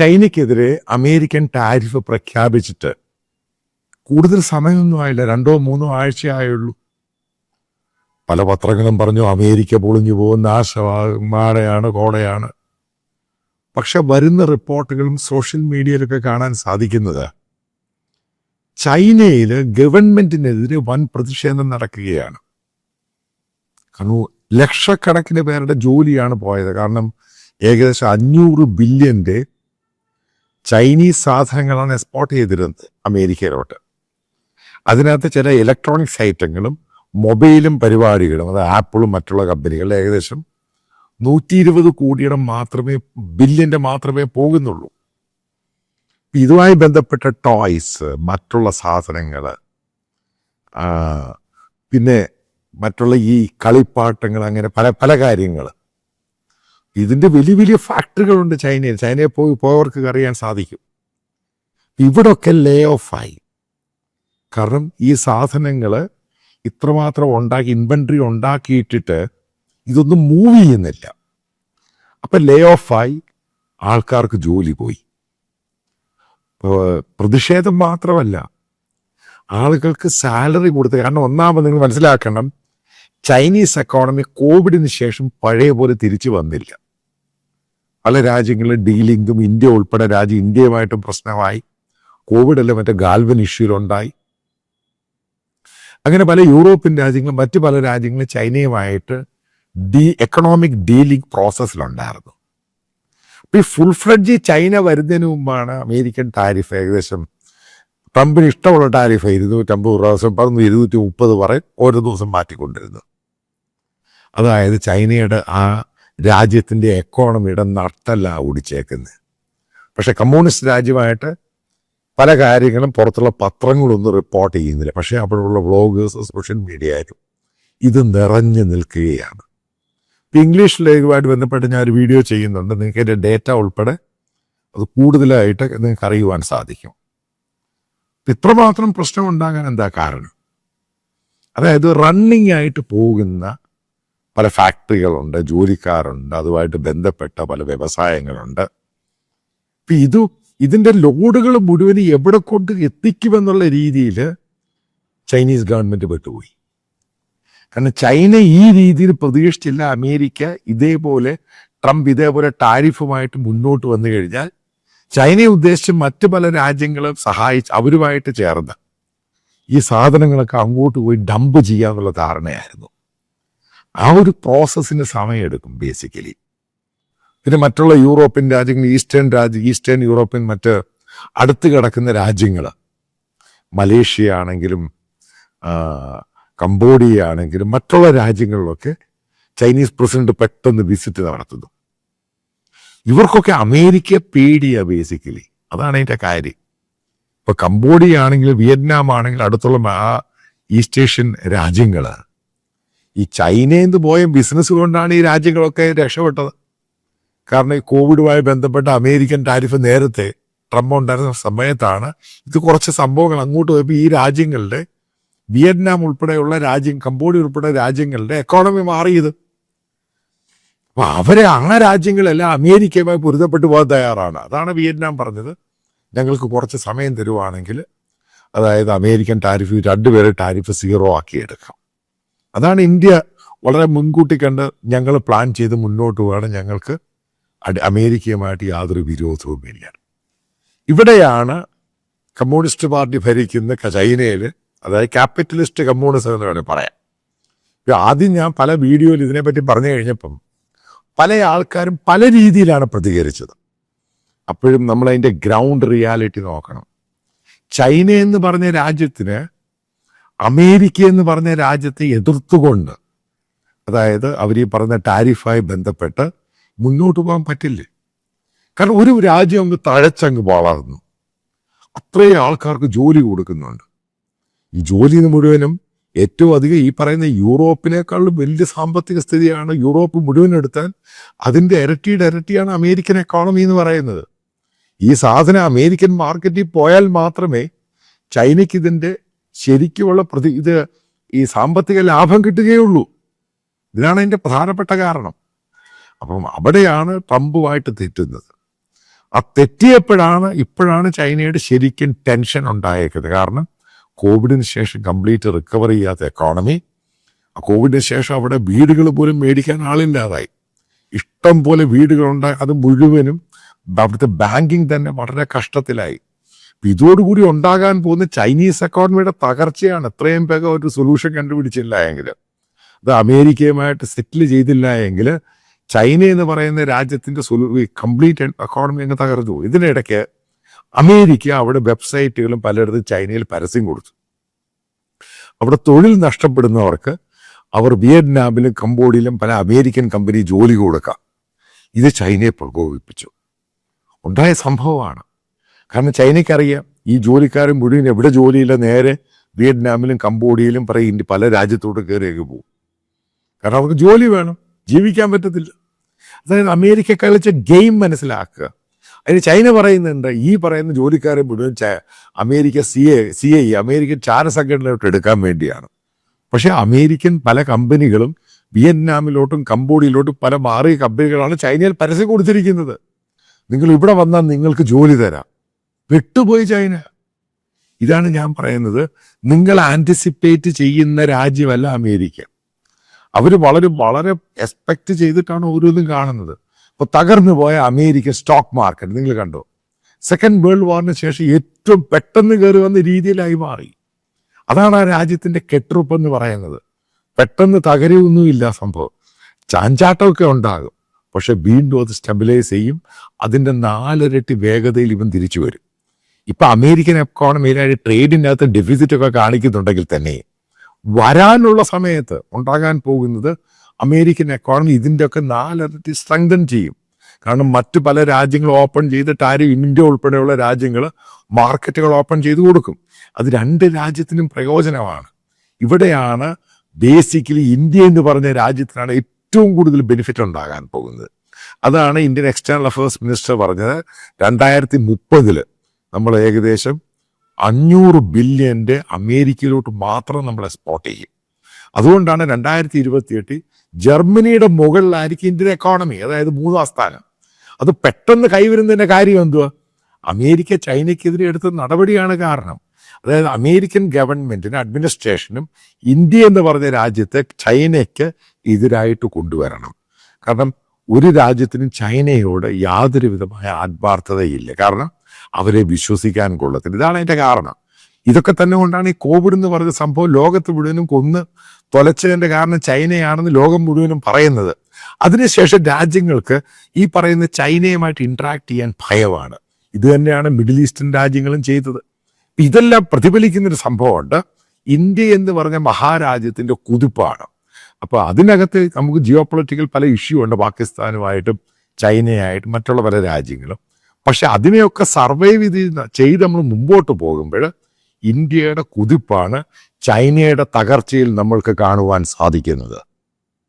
ചൈനയ്ക്കെതിരെ American tariff പ്രഖ്യാപിച്ചിട്ട് കൂടുതൽ സമയമൊന്നും ആയില്ല രണ്ടോ മൂന്നോ ആഴ്ചയായുള്ളൂ. പല പത്രങ്ങളും പറഞ്ഞു അമേരിക്ക പൊളിഞ്ഞു പോകും നാശമാടയാണ് കോടയാണ്. പക്ഷെ വരുന്ന റിപ്പോർട്ടുകളും സോഷ്യൽ മീഡിയയിലൊക്കെ കാണാൻ സാധിക്കുന്നത് ചൈനയിൽ ഗവൺമെന്റിനെതിരെ വൻ പ്രതിഷേധം നടക്കുകയാണ്. കാരണം ലക്ഷക്കണക്കിന് പേരുടെ ജോലിയാണ് പോയത്. കാരണം ഏകദേശം അഞ്ഞൂറ് ബില്യന്റെ ചൈനീസ് സാധനങ്ങളാണ് എക്സ്പോർട്ട് ചെയ്തിരുന്നത് അമേരിക്കയിലോട്ട്. അതിനകത്ത് ചില ഇലക്ട്രോണിക്സ് ഐറ്റങ്ങളും മൊബൈലും പരിപാടികളും അത് ആപ്പിളും മറ്റുള്ള കമ്പനികളിൽ ഏകദേശം നൂറ്റി ഇരുപത് കോടിയുടെ മാത്രമേ ബില്യന്റെ മാത്രമേ പോകുന്നുള്ളൂ. ഇതുമായി ബന്ധപ്പെട്ട ടോയ്സ് മറ്റുള്ള സാധനങ്ങൾ പിന്നെ മറ്റുള്ള ഈ കളിപ്പാട്ടങ്ങൾ അങ്ങനെ പല പല കാര്യങ്ങൾ. ഇതിന്റെ വലിയ വലിയ ഫാക്ടറികളുണ്ട് ചൈനയിൽ. ചൈനയിൽ പോയി പോയവർക്ക് അറിയാൻ സാധിക്കും. ഇവിടൊക്കെ ലേ ഓഫായി കാരണം ഈ സാധനങ്ങൾ ഇത്രമാത്രം ഉണ്ടാക്കി ഇൻവെൻട്രി ഉണ്ടാക്കിയിട്ടിട്ട് ഇതൊന്നും മൂവ് ചെയ്യുന്നില്ല. അപ്പൊ ലേ ഓഫായി ആൾക്കാർക്ക് ജോലി പോയി. പ്രതിഷേധം മാത്രമല്ല ആളുകൾക്ക് സാലറി കൊടുത്ത് കാരണം ഒന്നാമത് നിങ്ങൾ മനസ്സിലാക്കണം ചൈനീസ് എക്കോണമി കോവിഡിന് ശേഷം പഴയ പോലെ തിരിച്ചു വന്നില്ല. പല രാജ്യങ്ങളിലും ഡീലിംഗും ഇന്ത്യ ഉൾപ്പെടെ രാജ്യം ഇന്ത്യയുമായിട്ടും പ്രശ്നമായി. കോവിഡ് അല്ല മറ്റേ ഗാൽവൻ ഇഷ്യൂലുണ്ടായി അങ്ങനെ പല യൂറോപ്യൻ രാജ്യങ്ങളും മറ്റു പല രാജ്യങ്ങളും ചൈനയുമായിട്ട് ഡി എക്കണോമിക് ഡീലിംഗ് പ്രോസസ്സിലുണ്ടായിരുന്നു. അപ്പൊ ഈ ഫുൾ ഫ്ലഡ്ജ് ചൈന വരുന്നതിന് മുമ്പാണ് അമേരിക്കൻ ടാരിഫ് ഏകദേശം ട്രംപിന് ഇഷ്ടമുള്ള ടാരിഫ് ഇരുന്നൂറ്റമ്പത് പ്രാവശ്യം പറഞ്ഞു ഇരുന്നൂറ്റി മുപ്പത് പറയും ഓരോ ദിവസം മാറ്റിക്കൊണ്ടിരുന്നു അതായത് ചൈനയുടെ ആ രാജ്യത്തിന്റെ എക്കോണമിയുടെ നട്ടല്ല ഓടിച്ചേക്കുന്നത്. പക്ഷേ കമ്മ്യൂണിസ്റ്റ് രാജ്യമായിട്ട് പല കാര്യങ്ങളും പുറത്തുള്ള പത്രങ്ങളൊന്നും റിപ്പോർട്ട് ചെയ്യുന്നില്ല. പക്ഷേ അവിടെയുള്ള വ്ളോഗേഴ്സ് സോഷ്യൽ മീഡിയ ആയാലും ഇത് നിറഞ്ഞു നിൽക്കുകയാണ്. ഇപ്പം ഇംഗ്ലീഷിലേക്കുമായിട്ട് ബന്ധപ്പെട്ട് ഞാൻ ഒരു വീഡിയോ ചെയ്യുന്നുണ്ട്. നിങ്ങൾക്ക് എന്റെ ഡേറ്റ ഉൾപ്പെടെ അത് കൂടുതലായിട്ട് നിങ്ങൾക്ക് അറിയുവാൻ സാധിക്കും. ഇത്രമാത്രം പ്രശ്നം ഉണ്ടാകാൻ എന്താ കാരണം? അതായത് റണ്ണിങ് ആയിട്ട് പോകുന്ന പല ഫാക്ടറികളുണ്ട് ജോലിക്കാരുണ്ട് അതുമായിട്ട് ബന്ധപ്പെട്ട പല വ്യവസായങ്ങളുണ്ട്. അപ്പം ഇത് ഇതിന്റെ ലോഡുകൾ മുഴുവൻ എവിടെ കൊണ്ട് എത്തിക്കുമെന്നുള്ള രീതിയിൽ ചൈനീസ് ഗവൺമെന്റ് പെട്ടുപോയി കാരണം ചൈന ഈ രീതിയിൽ പ്രതീക്ഷിച്ചില്ല അമേരിക്ക ഇതേപോലെ ട്രംപ് ഇതേപോലെ ടാരിഫുമായിട്ട് മുന്നോട്ട് വന്നു കഴിഞ്ഞാൽ ചൈനയെ ഉദ്ദേശിച്ച് മറ്റ് പല രാജ്യങ്ങളും സഹായിച്ച് അവരുമായിട്ട് ചേർന്ന് ഈ സാധനങ്ങളൊക്കെ അങ്ങോട്ട് പോയി ഡംപ് ചെയ്യാന്നുള്ള ധാരണയായിരുന്നു. ആ ഒരു പ്രോസസ്സിന് സമയമെടുക്കും ബേസിക്കലി പിന്നെ മറ്റുള്ള യൂറോപ്യൻ രാജ്യങ്ങൾ ഈസ്റ്റേൺ രാജ്യ ഈസ്റ്റേൺ യൂറോപ്യൻ മറ്റ് അടുത്ത് കിടക്കുന്ന രാജ്യങ്ങൾ. മലേഷ്യ ആണെങ്കിലും കംബോഡിയ ആണെങ്കിലും മറ്റുള്ള രാജ്യങ്ങളിലൊക്കെ ചൈനീസ് പ്രസിഡന്റ് പെട്ടെന്ന് വിസിറ്റ് നടത്തുന്നു. ഇവർക്കൊക്കെ അമേരിക്ക പേടിയാ ബേസിക്കലി അതാണ് അതിന്റെ കാര്യം. ഇപ്പൊ കംബോഡിയ ആണെങ്കിലും വിയറ്റ്നാം ആണെങ്കിലും അടുത്തുള്ള ആ ഈസ്റ്റ് ഏഷ്യൻ ഈ ചൈനയിൽ നിന്ന് പോയ ബിസിനസ് കൊണ്ടാണ് ഈ രാജ്യങ്ങളൊക്കെ രക്ഷപ്പെട്ടത്. കാരണം ഈ കോവിഡുമായി ബന്ധപ്പെട്ട അമേരിക്കൻ ടാരിഫ് നേരത്തെ ട്രംപ് ഉണ്ടായിരുന്ന സമയത്താണ് ഇത് കുറച്ച് സംഭവങ്ങൾ അങ്ങോട്ട് പോയപ്പോൾ ഈ രാജ്യങ്ങളുടെ വിയറ്റ്നാം ഉൾപ്പെടെയുള്ള രാജ്യം കംബോഡിയ ഉൾപ്പെടെ രാജ്യങ്ങളുടെ എക്കോണമി മാറിയത്. അപ്പൊ അവരെ ആ രാജ്യങ്ങളെല്ലാം അമേരിക്കയുമായി പൊരുത്തപ്പെട്ടു പോകാൻ തയ്യാറാണ്. അതാണ് വിയറ്റ്നാം പറഞ്ഞത്. ഞങ്ങൾക്ക് കുറച്ച് സമയം തരുവാണെങ്കിൽ അതായത് അമേരിക്കൻ ടാരിഫ് രണ്ടുപേരെ ടാരിഫ് സീറോ ആക്കി ആക്കിയെടുക്കാം. അതാണ് ഇന്ത്യ വളരെ മുൻകൂട്ടി കണ്ട് ഞങ്ങൾ പ്ലാൻ ചെയ്ത് മുന്നോട്ട് പോകണം ഞങ്ങൾക്ക് അമേരിക്കയുമായിട്ട് യാതൊരു വിരോധവുമില്ല. ഇവിടെയാണ് കമ്മ്യൂണിസ്റ്റ് പാർട്ടി ഭരിക്കുന്ന ചൈനയിൽ അതായത് ക്യാപിറ്റലിസ്റ്റ് കമ്മ്യൂണിസം എന്ന് വേണമെങ്കിൽ പറയാം. ആദ്യം ഞാൻ പല വീഡിയോയിൽ ഇതിനെപ്പറ്റി പറഞ്ഞു കഴിഞ്ഞപ്പം പല ആൾക്കാരും പല രീതിയിലാണ് പ്രതികരിച്ചത്. അപ്പോഴും നമ്മൾ അതിന്റെ ഗ്രൗണ്ട് റിയാലിറ്റി നോക്കണം. ചൈന എന്ന് പറഞ്ഞ രാജ്യത്തിന് അമേരിക്ക എന്ന് പറഞ്ഞ രാജ്യത്തെ എതിർത്തുകൊണ്ട് അതായത് അവർ ഈ പറഞ്ഞ ടാരിഫായി ബന്ധപ്പെട്ട് മുന്നോട്ട് പോകാൻ പറ്റില്ല? കാരണം ഒരു രാജ്യം അങ്ങ് തഴച്ചങ്ങ് വളർന്നു. അത്രയും ആൾക്കാർക്ക് ജോലി കൊടുക്കുന്നുണ്ട്. ഈ ജോലി മുഴുവനും ഏറ്റവും അധികം ഈ പറയുന്ന യൂറോപ്പിനേക്കാളും വലിയ സാമ്പത്തിക സ്ഥിതിയാണ് യൂറോപ്പ് മുഴുവൻ എടുത്താൽ അതിന്റെ ഇരട്ടിയുടെ ഇരട്ടിയാണ് അമേരിക്കൻ എക്കോണമി എന്ന് പറയുന്നത്. ഈ സാധനം അമേരിക്കൻ മാർക്കറ്റിൽ പോയാൽ മാത്രമേ ചൈനയ്ക്ക് ഇതിന്റെ ശരിക്കുമുള്ള പ്രതി ഇത് ഈ സാമ്പത്തിക ലാഭം കിട്ടുകയുള്ളൂ. ഇതിനാണ് അതിന്റെ പ്രധാനപ്പെട്ട കാരണം. അപ്പം അവിടെയാണ് ട്രംപുമായിട്ട് തെറ്റുന്നത്. ആ തെറ്റിയപ്പോഴാണ് ഇപ്പോഴാണ് ചൈനയുടെ ശരിക്കും ടെൻഷൻ ഉണ്ടായേക്കുന്നത്. കാരണം കോവിഡിന് ശേഷം കംപ്ലീറ്റ് റിക്കവർ ചെയ്യാത്ത എക്കോണമി കോവിഡിന് ശേഷം അവിടെ വീടുകൾ പോലും മേടിക്കാൻ ആളില്ലാതായി. ഇഷ്ടം പോലെ വീടുകളുണ്ടായി. അത് മുഴുവനും അവിടുത്തെ ബാങ്കിങ് തന്നെ വളരെ കഷ്ടത്തിലായി. ഇതോടുകൂടി ഉണ്ടാകാൻ പോകുന്ന ചൈനീസ് എക്കോണമിയുടെ തകർച്ചയാണ് എത്രയും വേഗം ഒരു സൊല്യൂഷൻ കണ്ടുപിടിച്ചില്ല എങ്കിൽ. അത് അമേരിക്കയുമായിട്ട് സെറ്റിൽ ചെയ്തില്ല എങ്കിൽ ചൈന എന്ന് പറയുന്ന രാജ്യത്തിന്റെ സൊലൂ കംപ്ലീറ്റ് എക്കോണമി അങ്ങ് തകർന്നു. ഇതിനിടയ്ക്ക് അമേരിക്ക അവിടെ വെബ്സൈറ്റുകളും പലയിടത്തും ചൈനയിൽ പരസ്യം കൊടുത്തു. അവിടെ തൊഴിൽ നഷ്ടപ്പെടുന്നവർക്ക് അവർ വിയറ്റ്നാമിലും കംബോഡിയയിലും പല അമേരിക്കൻ കമ്പനി ജോലി കൊടുക്കാം. ഇത് ചൈനയെ പ്രകോപിപ്പിച്ചു. ഉണ്ടായ സംഭവമാണ്. കാരണം ചൈനയ്ക്കറിയാം ഈ ജോലിക്കാരൻ മുഴുവൻ എവിടെ ജോലിയില്ല നേരെ വിയറ്റ്നാമിലും കംബോഡിയയിലും പറയും ഇന്ത്യ പല രാജ്യത്തോട്ട് കയറിയൊക്കെ പോകും. കാരണം അവർക്ക് ജോലി വേണം ജീവിക്കാൻ പറ്റത്തില്ല. അതായത് അമേരിക്ക കളിച്ച ഗെയിം മനസ്സിലാക്കുക. അതിന് ചൈന പറയുന്നുണ്ട് ഈ പറയുന്ന ജോലിക്കാരെ മുഴുവൻ America C A C I American ചാരസംഘടനയിലോട്ട് എടുക്കാൻ വേണ്ടിയാണ്. പക്ഷേ അമേരിക്കൻ പല കമ്പനികളും വിയറ്റ്നാമിലോട്ടും കംബോഡിയയിലോട്ടും പല മാറിയ കമ്പനികളാണ് ചൈനയിൽ പരസ്യം കൊടുത്തിരിക്കുന്നത്. നിങ്ങൾ ഇവിടെ വന്നാൽ നിങ്ങൾക്ക് ജോലി തരാം. വിട്ടുപോയി ചൈന. ഇതാണ് ഞാൻ പറയുന്നത്. നിങ്ങൾ ആന്റിസിപ്പേറ്റ് ചെയ്യുന്ന രാജ്യമല്ല അമേരിക്ക. അവർ വളരെ വളരെ എക്സ്പെക്ട് ചെയ്തിട്ടാണ് ഓരോന്നും കാണുന്നത്. ഇപ്പോൾ തകർന്നു പോയ അമേരിക്ക സ്റ്റോക്ക് മാർക്കറ്റ് നിങ്ങൾ കണ്ടോ? സെക്കൻഡ് വേൾഡ് വാറിന് ശേഷം ഏറ്റവും പെട്ടെന്ന് കയറി വന്ന രീതിയിലായി മാറി. അതാണ് ആ രാജ്യത്തിന്റെ കെട്ടുറപ്പ് എന്ന് പറയുന്നത്. പെട്ടെന്ന് തകരൊന്നുമില്ല സംഭവം. ചാഞ്ചാട്ടമൊക്കെ ഉണ്ടാകും. പക്ഷെ വീണ്ടും അത് സ്റ്റെബിലൈസ് ചെയ്യും. അതിന്റെ നാലിരട്ടി വേഗതയിൽ ഇവൻ തിരിച്ചു വരും. ഇപ്പൊ അമേരിക്കൻ എക്കോണമിയിലായി ട്രേഡിന്റെ അകത്ത് ഡെഫിസിറ്റ് ഒക്കെ കാണിക്കുന്നുണ്ടെങ്കിൽ തന്നെ വരാനുള്ള സമയത്ത് ഉണ്ടാകാൻ പോകുന്നത് അമേരിക്കൻ എക്കോണമി ഇതിന്റെ ഒക്കെ നാലിരട്ടി സ്ട്രെങ്തൻ ചെയ്യും. കാരണം മറ്റ് പല രാജ്യങ്ങൾ ഓപ്പൺ ചെയ്തിട്ട് ആരും ഇന്ത്യ ഉൾപ്പെടെയുള്ള രാജ്യങ്ങൾ മാർക്കറ്റുകൾ ഓപ്പൺ ചെയ്ത് കൊടുക്കും. അത് രണ്ട് രാജ്യത്തിനും പ്രയോജനമാണ്. ഇവിടെയാണ് ബേസിക്കലി ഇന്ത്യ എന്ന് പറഞ്ഞ രാജ്യത്തിനാണ് ഏറ്റവും കൂടുതൽ ബെനിഫിറ്റ് ഉണ്ടാകാൻ പോകുന്നത്. അതാണ് ഇന്ത്യൻ എക്സ്റ്റേണൽ അഫയേഴ്സ് മിനിസ്റ്റർ പറഞ്ഞത് രണ്ടായിരത്തി മുപ്പതിൽ. നമ്മൾ ഏകദേശം അഞ്ഞൂറ് ബില്യന്റെ അമേരിക്കയിലോട്ട് മാത്രം നമ്മൾ എക്സ്പോർട്ട് ചെയ്യും. അതുകൊണ്ടാണ് രണ്ടായിരത്തി ഇരുപത്തിയെട്ടിൽ ജർമ്മനിയുടെ മുകളിലായിരിക്കും ഇന്ത്യൻ എക്കോണമി അതായത് മൂന്നാം സ്ഥാനം. അത് പെട്ടെന്ന് കൈവരുന്നതിന്റെ കാര്യം എന്തുവാ? അമേരിക്ക ചൈനയ്ക്കെതിരെ എടുത്ത നടപടിയാണ് കാരണം. അതായത് അമേരിക്കൻ ഗവൺമെന്റിനും അഡ്മിനിസ്ട്രേഷനും ഇന്ത്യ എന്ന് പറഞ്ഞ രാജ്യത്തെ ചൈനയ്ക്ക് എതിരായിട്ട് കൊണ്ടുവരണം. കാരണം ഒരു രാജ്യത്തിനും ചൈനയോട് യാതൊരു വിധമായ ആത്മാർത്ഥതയില്ല. കാരണം അവരെ വിശ്വസിക്കാൻ കൊള്ളത്തില്ല. ഇതാണ് അതിന്റെ കാരണം. ഇതൊക്കെ തന്നെ കൊണ്ടാണ് ഈ കോവിഡ് എന്ന് പറഞ്ഞ സംഭവം ലോകത്ത് മുഴുവനും കൊന്ന് തൊലച്ചതിന്റെ കാരണം ചൈനയാണെന്ന് ലോകം മുഴുവനും പറയുന്നത്. അതിനുശേഷം രാജ്യങ്ങൾക്ക് ഈ പറയുന്ന ചൈനയുമായിട്ട് ഇൻട്രാക്ട് ചെയ്യാൻ ഭയമാണ്. ഇത് തന്നെയാണ് മിഡിൽ ഈസ്റ്റേൺ രാജ്യങ്ങളും ചെയ്തത്. ഇതെല്ലാം പ്രതിഫലിക്കുന്നൊരു സംഭവമുണ്ട്. ഇന്ത്യ എന്ന് പറഞ്ഞ മഹാരാജ്യത്തിന്റെ കുതിപ്പാണ്. അപ്പോൾ അതിനകത്ത് നമുക്ക് ജിയോ പൊളിറ്റിക്കൽ പല ഇഷ്യൂ ഉണ്ട്. പാകിസ്ഥാനുമായിട്ടും ചൈനയായിട്ടും മറ്റുള്ള പല രാജ്യങ്ങളും. പക്ഷെ അതിനെയൊക്കെ സർവൈവ് ചെയ്ത് ചെയ്ത് നമ്മൾ മുമ്പോട്ട് പോകുമ്പോൾ ഇന്ത്യയുടെ കുതിപ്പാണ് ചൈനയുടെ തകർച്ചയിൽ നമ്മൾക്ക് കാണുവാൻ സാധിക്കുന്നത്.